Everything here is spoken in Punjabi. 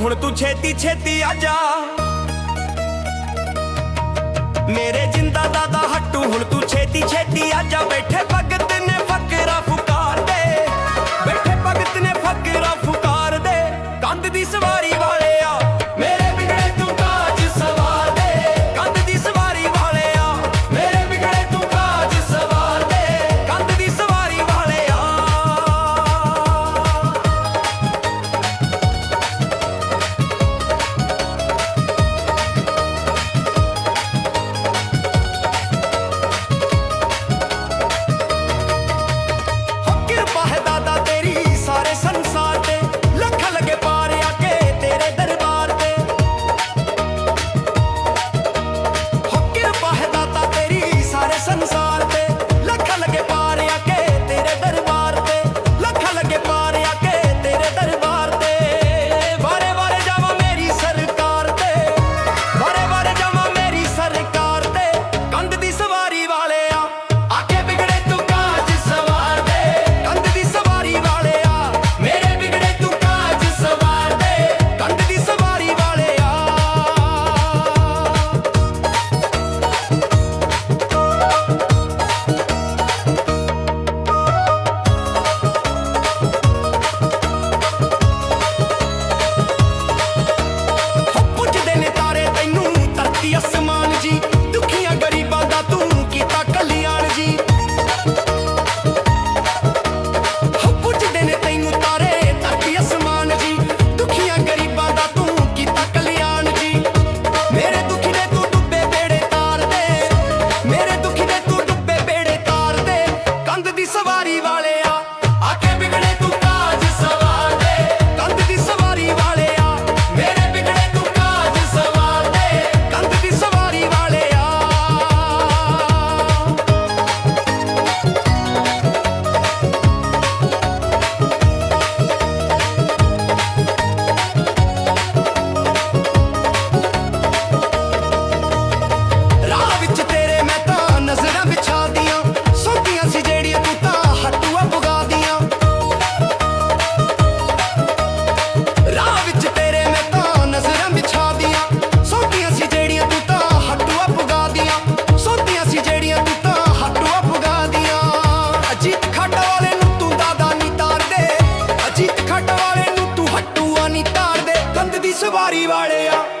ਹੁਣ ਤੂੰ ਛੇਤੀ ਛੇਤੀ ਆ ਜਾ। ਮੇਰੇ ਜਿੰਦਾ ਦਾਦਾ ਹੱਟੂ, ਹੁਣ ਤੂੰ ਛੇਤੀ ਛੇਤੀ ਆ ਜਾ ਬੈਠੇ ਜੀ। ਦੁਖੀਆਂ ਗਰੀਬਾਂ ਦਾ ਤੂੰ ਕੀਤਾ ਸਵਾਰੀ ਵਾਲਿਆ